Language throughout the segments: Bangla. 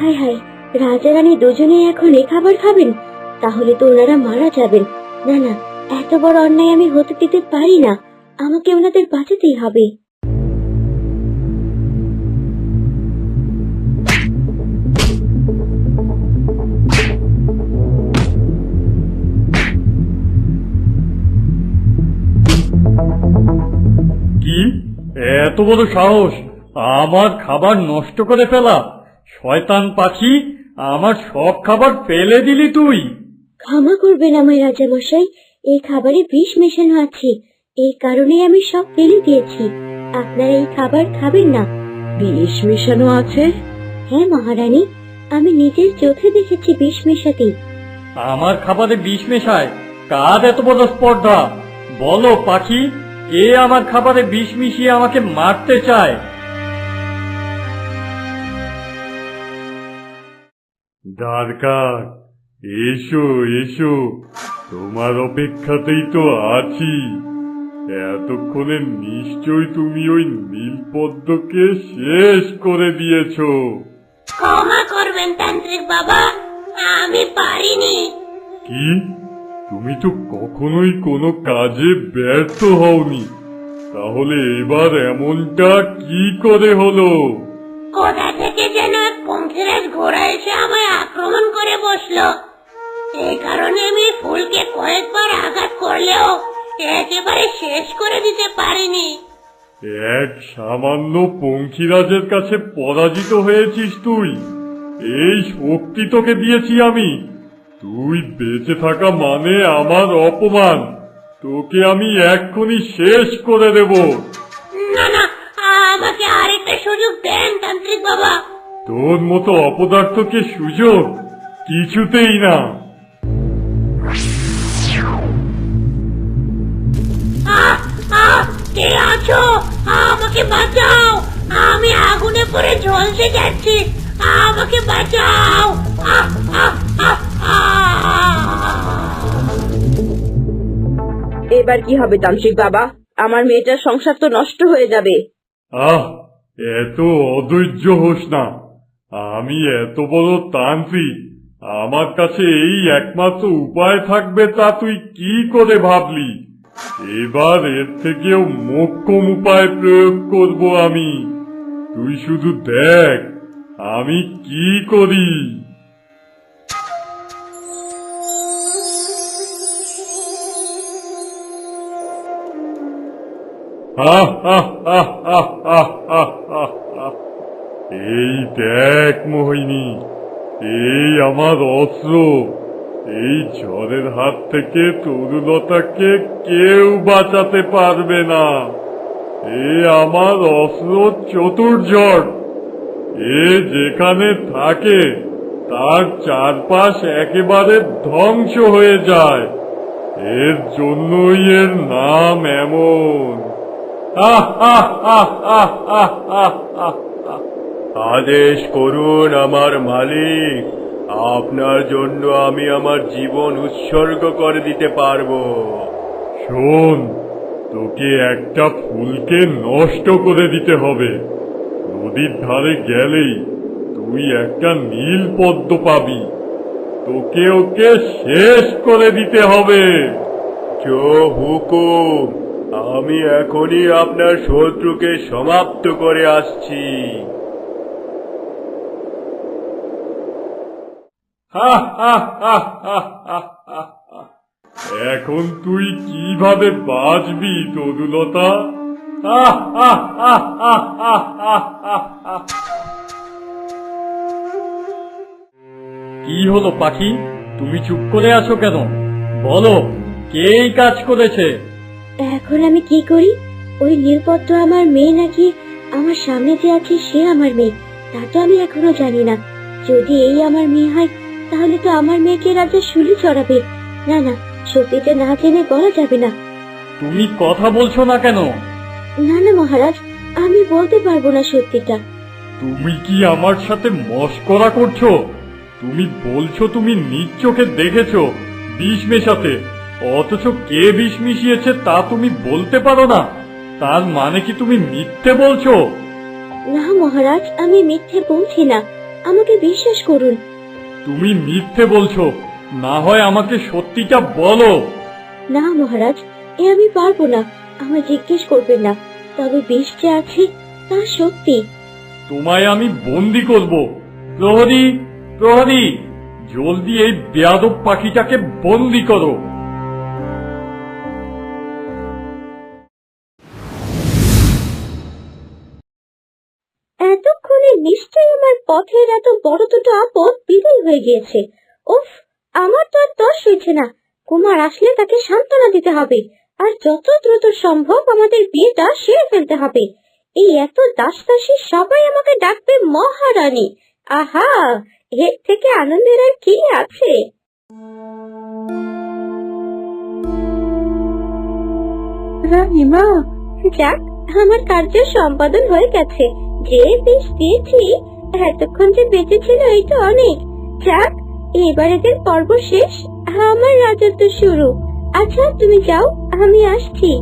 হায় হায় রাজা রানী দুজনেই এখন এ খাবার খাবেন? তাহলে তো ওনারা মারা যাবেন। না না, এত বড় অন্যায় আমি হতে দিতে পারি না। আমাকে ওনাদের বাঁচাতেই হবে। এত বড় সাহস! আমার খাবার নষ্ট করে ফেলা! শয়তান পাখি আমার সব খাবার ফেলে দিলি তুই। ক্ষমা করবেন আমায় রাজা মশাই এই খাবারে বিষ মেশানো আছে। এই কারণে আমি সব ফেলে দিয়েছি। আপনারা এই খাবার খাবেন না। বিষ মেশানো আছে? হ্যাঁ মহারানী আমি নিজের চোখে দেখেছি বিষ মেশাতে। আমার খাবারে বিষ মেশায় কার এত বড় স্পর্ধা? বলো পাখি কে আমার খাবারে বিষ মিশিয়ে আমাকে মারতে চায়? দ্বারকার। এসো এসো তোমার অপেক্ষাতেই তো আছি। এতক্ষণে নিশ্চয় তুমি ওই নীলপদ্মকে শেষ করে দিয়েছ। ক্ষমা করবেন তান্ত্রিক বাবা আমি পারিনি। কি? তুমি তো কখনোই কোনো কাজে ব্যর্থ হওনি। তাহলে এবার এমনটা কি করে হলো? কোথা থেকে যেন এক ঘোড়া এসে আমায় আক্রমণ করে বসল। এই কারণে আমি ফুলকে কয়েকবার আঘাত করলেও একেবারে শেষ করে দিতে পারিনি। এক সামান্য পঙ্খিরাজের কাছে পরাজিত হয়েছিস তুই। এই শক্তি তোকে দিয়েছি আমি। তুই বেঁচে থাকা মানে আমার অপমান। তোকে আমি এক্ষুনি শেষ করে দেব। না না আমাকে আরেকটা সুযোগ দেন তান্ত্রিক বাবা। তোর মতো অপদার্থকে সুযোগ কিছুতেই না। কে আছো? আমাকে বাঁচাও। আমি আগুনে পড়ে জ্বলতে যাচ্ছি। আমাকে বাঁচাও। এবার কি হবে তান্ত্রিক বাবা? আমার মেয়েটার সংসার তো নষ্ট হয়ে যাবে। আহ এত অধৈর্য হোস না। আমি এত বড় তান্ত্রিক, আমার কাছে এই একমাত্র উপায় থাকবে তা তুই কি করে ভাবলি? এবার এর থেকেও মোক্ষম উপায় প্রয়োগ করব আমি। তুই শুধু দেখ, আমি কি করি? হা হা হা হা হা হা হা এই দেখ মোহিনী এই আমার অস্ত্র এই ঝড়ের হাত থেকে তরুলতাকে কেউ বাঁচাতে পারবে না। এ আমার অস্ত্র চতুর্ঝড় এ যেখানে থাকে তার চারপাশ একেবারে ধ্বংস হয়ে যায়। এর জন্যই এর নাম এমন। আহ, আহ, আহ, আহ, আহ, আহ। আদেশ করুন আমার মালিক। আপনার জন্য আমি আমার জীবন উৎসর্গ করে দিতে পারব। শোন তোকে একটা ফুলকে নষ্ট করে দিতে হবে। নদীর ধারে গেলেই তুই একটা নীল পদ্ম পাবি। তোকে ওকে শেষ করে দিতে হবে। জো হুকুম আমি এখনই আপনার শত্রুকে সমাপ্ত করে আসছি। এখন তুই কীভাবে বাঁচবি তদুলতা কি হলো পাখি? তুমি চুপ করে আছো কেন? বলো, কে কাজ করেছে? এখন আমি কি করি? ওই নীলপত্র আমার মেয়ে নাকি আমার সামনে যে আছে সে আমার মেয়ে। তা তো আমি এখনও জানি না। যদি এই আমার মেয়ে হয় তাহলে তো আমার মেয়েকে রাজা শুলি চড়াবে। না না সত্যিটা না জেনে বলা যাবে না। তুমি কথা বলছো না কেন? না না মহারাজ আমি বলতে পারব না সত্যিটা। তুমি কি আমার সাথে মস্করা করছ? তুমি বলছো তুমি নিজ চোখে দেখেছ বিষ মেশাতে। অথচ কে বিষ মিশিয়েছে তা তুমি বলতে পারো না। তার মানে কি তুমি মিথ্যে বলছো? না মহারাজ আমি মিথ্যে বলছি না। আমাকে বিশ্বাস করুন। তুমি মিথ্যে বলছো। না হয় আমাকে সত্যিটা বলো। না মহারাজ এ আমি পারব না। আমায় জিজ্ঞেস করবেন না। তবে বিষ যে আছে তা সত্যি। তোমায় আমি বন্দি করব। প্রহরী প্রহরী জলদি এই বেয়াদব পাখিটাকে বন্দি করো। নিশ্চয়ই আমার পথের এত বড় দুটো আপদ বিদায় হয়ে গিয়েছে। উফ, আমার তো আর দশ হয়েছে না। কুমার আসলে তাকে সান্ত্বনা দিতে হবে, আর যত দ্রুত সম্ভব আমাদের বিয়েটা সেরে ফেলতে হবে। এই এত দাস দাসী সবাই আমাকে ডাকবে মহারানী। আহা, এর থেকে আনন্দের আর কি আছে? রানীমা, যাক, আমার কার্য সম্পাদন হয়ে গেছে। যে বিষ দিয়েছি, এতক্ষণ যে বেঁচে ছিল এইটা অনেক। যাক এবার এদের পর্ব শেষ, আমার রাজত্ব শুরু। আচ্ছা তুমি যাও, আমি আসছি।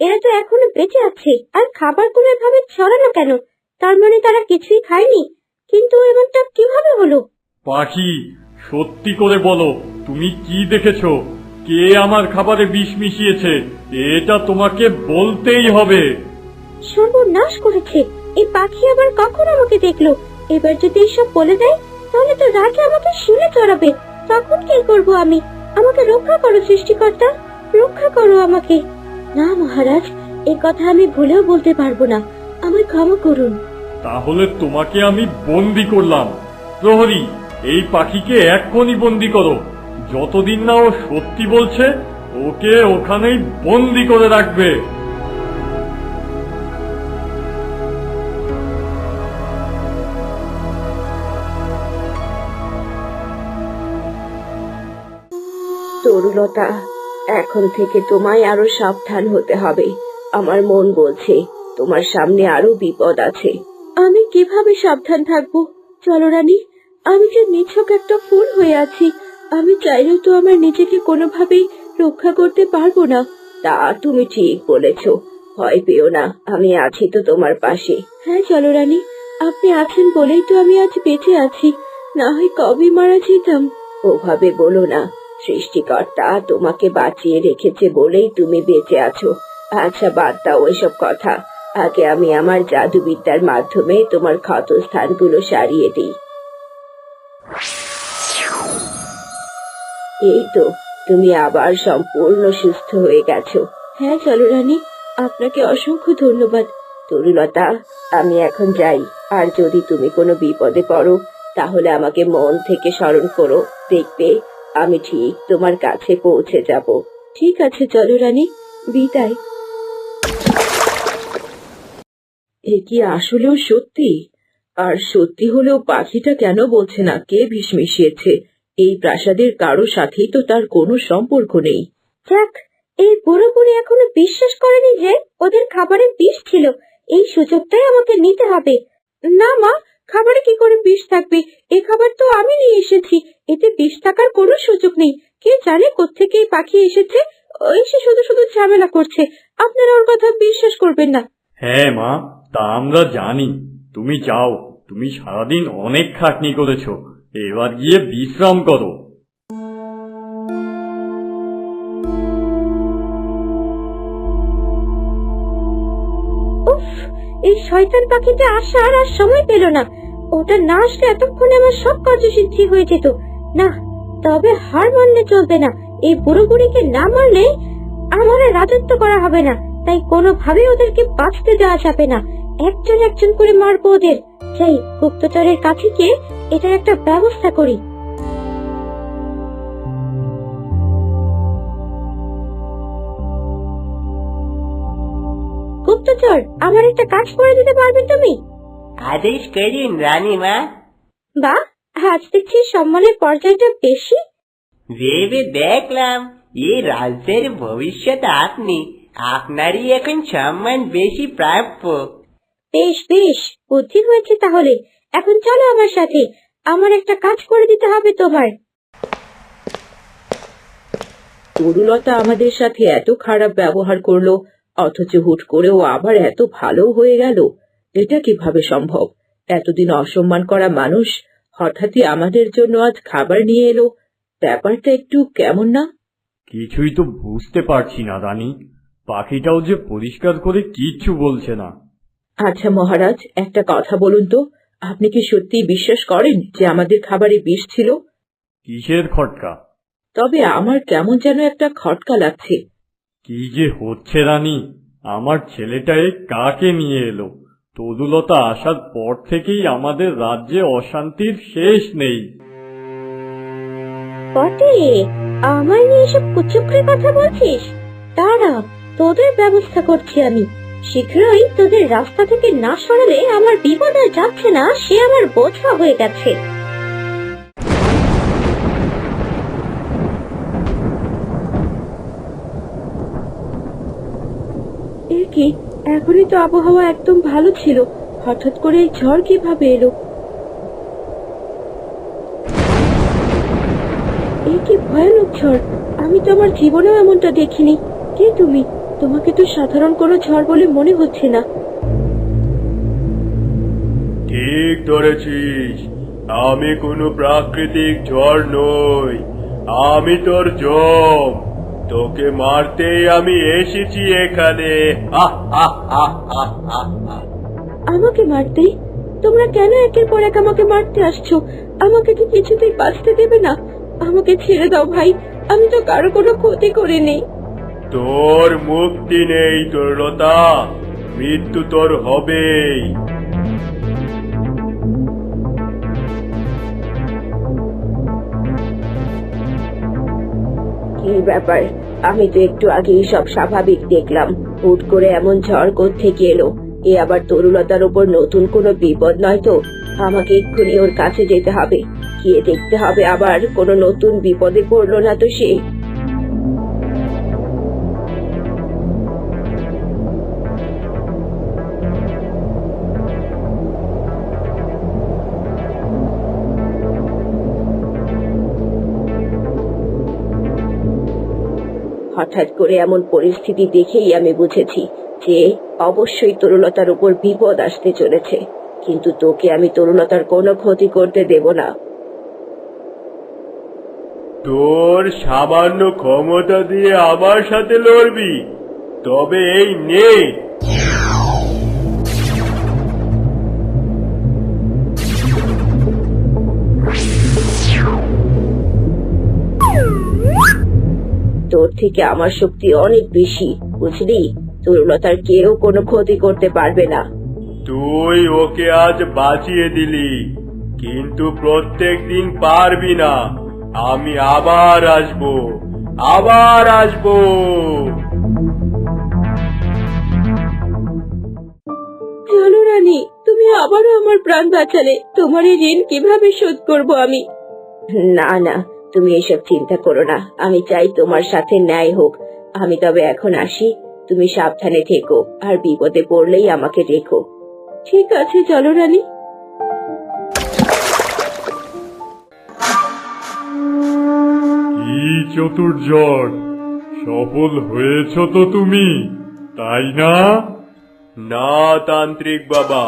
এরা তো এখনও বেঁচে আছে, আর খাবারগুলো এভাবে ছড়ানো কেন? তার মানে তারা কিছুই খায়নি। কিন্তু এমনটা কীভাবে হলো? পাখি সত্যি করে বলো তুমি কি দেখেছ? কে আমার খাবারে বিষ মিশিয়েছে? এটা তোমাকে বলতেই হবে। সর্বনাশ করেছে। এই পাখি আবার কখন আমাকে দেখল? এবার যদি এসব বলে দেয় তাহলে তো রাজা আমাকে শুনে চড়াবে। তখন কি করব আমি? আমাকে রক্ষা করো সৃষ্টিকর্তা রক্ষা করো আমাকে। না মহারাজ এই কথা আমি ভুলেও বলতে পারব না। আমায় ক্ষমা করুন। তাহলে তোমাকে আমি বন্দি করলাম। প্রহরী এই পাখিকে এক্ষুনি বন্দি করো। যতদিন না ও সত্যি বলছে ওকে ওখানেই বন্দি করে রাখবে। তরুলতা এখন থেকে তোমায় আরও সাবধান হতে হবে আমার মন বলছে। তোমার সামনে আরও বিপদ আছে। আমি কীভাবে সাবধান থাকব? চলো রানী, আমি যে নিছক একটা ফুল হয়ে আছি, আমি চাইলেও তো আমার নিজেকে কোনোভাবেই রক্ষা করতে পারব না। তা তুমি ঠিক বলেছ, ভয় পেও না, আমি আছি তো তোমার পাশে। হ্যাঁ চলো রানী, আপনি আছেন বলেই তো আমি আজ বেঁচে আছি। না হয় কবে মারা যেতাম। ওভাবে বলো না, সৃষ্টিকর্তা তোমাকে বাঁচিয়ে রেখেছে বলেই তুমি বেঁচে আছো। আচ্ছা বাদ দাও এসব কথা। আগে আমি আমার জাদুবিদ্যার মাধ্যমে তোমার ক্ষত স্থানগুলো সারিয়ে দিই। এই তো, তুমি আবার সম্পূর্ণ সুস্থ হয়ে গেছো। হ্যাঁ চলো রানী, আপনাকে অসংখ্য ধন্যবাদ। তরুলতা আমি এখন যাই। আর যদি তুমি কোনো বিপদে পড়ো, তাহলে আমাকে মন থেকে স্মরণ করো। দেখবে, আমি ঠিক তোমার কাছে পৌঁছে যাব। ঠিক আছে, চলো রানী। বিদায়। এ কি আসলেও সত্যি? আর সত্যি হলেও পাখিটা কেন বলছে না কে বিষ মিশিয়েছে? এই প্রাসাদের কারও সাথেই তো তার কোনো সম্পর্ক নেই। যাক, এই বুড়ি এখনও বিশ্বাস করেনি যে ওদের খাবারে বিষ ছিল। এই সুযোগটাই আমাকে নিতে হবে। না মা, খাবারে কি করে বিষ থাকবে? এ খাবার তো আমি নিয়ে এসেছি। এতে বিষ থাকার কোনো সুযোগ নেই। কে জানে কোত্থেকে এই পাখি এসেছে? এসে শুধু শুধু ঝামেলা করছে। আপনারা ওর কথা বিশ্বাস করবেন না। হ্যাঁ মা, তা আমরা জানি। তুমি যাও, তুমি সারাদিন অনেক খাটনি করেছ, এবার গিয়ে বিশ্রাম করো। উফ, এই শয়তান পাখিটা আসার আর সময় পেল না। ওটা না আসলে এতক্ষণে আমার সব কার্যসিদ্ধি হয়ে যেত। না, তবে হার মানলে চলবে না। এই বুড়ো বুড়িকে না মারলে আমার রাজত্ব করা হবে না। তাই কোনোভাবে ওদেরকে বাঁচতে দেওয়া যাবে না। একজন একজন করে মারবো ওদের। চাই গুপ্তচরের কাছে গিয়ে এটার একটা ব্যবস্থা করি। গুপ্তচর আমার একটা কাজ করে দিতে পারবে তুমি? আদেশ করুন রানীমা। বা আজ দেখছি সম্মানের পর্যায়টা বেশি। ভেবে দেখলাম এই রাজ্যের ভবিষ্যৎ আপনি। আপনারই এখন সম্মান বেশি প্রাপ্য। বেশ বেশ বুদ্ধি হয়েছে তাহলে। এখন চলো আমার সাথে। আমার একটা কাজ করে দিতে হবে তোমার। তরুলতা আমাদের সাথে এত খারাপ ব্যবহার করল অথচ হুট করে ও আবার এত ভালো হয়ে গেল। এটা কীভাবে সম্ভব? এতদিন অসম্মান করা মানুষ হঠাৎই আমাদের জন্য আজ খাবার নিয়ে এলো। ব্যাপারটা একটু কেমন না? কিছুই তো বুঝতে পারছি না রানী। পাখিটাও যে পরিষ্কার করে কিচ্ছু বলছে না। আচ্ছা মহারাজ একটা কথা বলুন তো। আপনি কি সত্যিই বিশ্বাস করেন যে আমাদের খাবারে বিষ ছিল? কিসের খটকা? তবে আমার কেমন যেন একটা খটকা লাগছে। কি যে হচ্ছে রানী আমার ছেলেটা এ কাকে নিয়ে এলো? তদুলতা আসার পর থেকেই আমাদের রাজ্যে অশান্তির শেষ নেই। বটে আমার নিয়ে এসব কুচক্রের কথা বলছিস? দাঁড়া তোদের ব্যবস্থা করছি আমি। শীঘ্রই তোদের রাস্তা থেকে না সরালে আমার বিপদ আর যাচ্ছে না, সে আমার বোঝা হয়ে গেছে। কি? এখনই তো আবহাওয়া একদম ভালো ছিল। হঠাৎ করে এই ঝড় কীভাবে এলো? এ কি ভয়ানক ঝড়? আমি তো আমার জীবনেও এমনটা দেখিনি। কে তুমি? তোমাকে তো সাধারণ কোনো ঝড় বলে মনে হচ্ছে না। ঠিক ধরেছিস। আমি কোনো প্রাকৃতিক ঝড় নই। আমি তোর জম। তোকে মারতেই আমি এসেছি এখানে। আমাকে মারতে? তোমরা কেন একের পর এক আমাকে মারতে আসছো? আমাকে কি কিছুতেই বাঁচতে দেবে না। আমাকে ছেড়ে দাও ভাই। আমি তো কারও কোনো ক্ষতি করিনি। তোর মুক্তি নেই, তোর লতা। মৃত্যু তোর হবেই। কি ব্যাপার? আমি তো একটু আগেই সব স্বাভাবিক দেখলাম। হুট করে এমন ঝড় থেকে এলো? এ আবার তরুলতার উপর নতুন কোনো বিপদ নয় তো? আমাকে এক্ষুনি ওর কাছে যেতে হবে। গিয়ে দেখতে হবে আবার কোনো নতুন বিপদে পড়ল না তো সে। হঠাৎ করে এমন পরিস্থিতি দেখেই আমি বুঝেছি যে অবশ্যই তরুলতার উপর বিপদ আসতে চলেছে। কিন্তু তোকে আমি তরুণতার কোনো ক্ষতি করতে দেব না। তোর সামান্য ক্ষমতা দিয়ে আমার সাথে লড়বি। তবে এই নে। থেকে আমার শক্তি অনেক বেশি বুঝলি? তরুলতার কেউ কোনো ক্ষতি করতে পারবে না। তুই ওকে আজ বাঁচিয়ে দিলি কিন্তু প্রত্যেক দিন পারবি না। আমি আবার আসব আবার আসব। জানো রানী তুমি আবারও আমার প্রাণ বাঁচালে। তোমার এই ঋণ কীভাবে শোধ করব আমি? না না তুমি এসব চিন্তা করো না। আমি চাই তোমার সাথে ন্যায় হোক। আমি তবে এখন আসি। তুমি সাবধানে থেকো আর বিপদে পড়লেই আমাকে দেখো ঠিক আছে চলো রানী। কি চতুর্জট সফল হয়েছ তো তুমি তাই না? না তান্ত্রিক বাবা।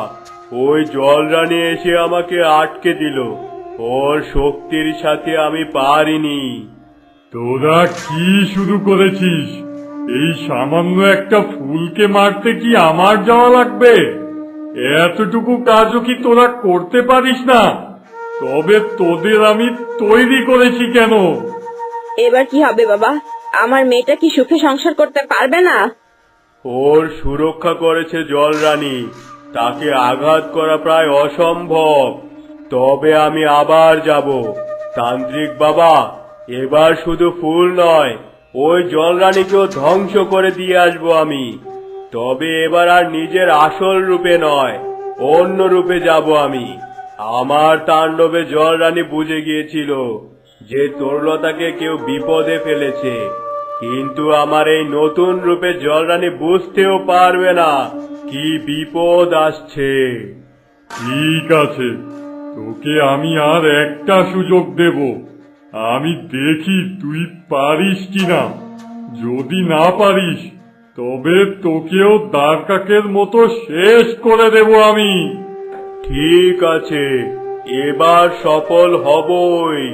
ওই জলরানি এসে আমাকে আটকে দিল। ওর শক্তির সাথে আমি পারিনি। তোরা কি শুরু করেছিস? এই সামান্য একটা ফুলকে মারতে কি আমার যাওয়া লাগবে? এতটুকু কাজও কি তোরা করতে পারিস না? তবে তোদের আমি তৈরি করেছি কেন? এবার কি হবে বাবা? আমার মেয়েটা কি সুখে সংসার করতে পারবে না? ওর সুরক্ষা করেছে জল রানী তাকে আঘাত করা প্রায় অসম্ভব। তবে আমি আবার যাব। তান্ত্রিক বাবা, এবার শুধু ফুল নয়, ওই জলরানীকেও ধ্বংস করে দিয়ে আসব আমি। তবে এবার আর নিজের আসল রূপে নয়, অন্য রূপে যাব আমি। আমার তাণ্ডবে জলরানী বুঝে গিয়েছিল যে তরলতাকে কেউ বিপদে ফেলেছে। কিন্তু আমার এই নতুন রূপে জলরানী বুঝতেও পারবে না কি বিপদ আসছে। ঠিক আছে। তোকে আমি আর একটা সুযোগ দেব। আমি দেখি তুই পারিস কি না যদি না পারিস, তবে তোকেও দ্বারকাকের মতো শেষ করে দেব আমি। ঠিক আছে, এবার সফল হবই।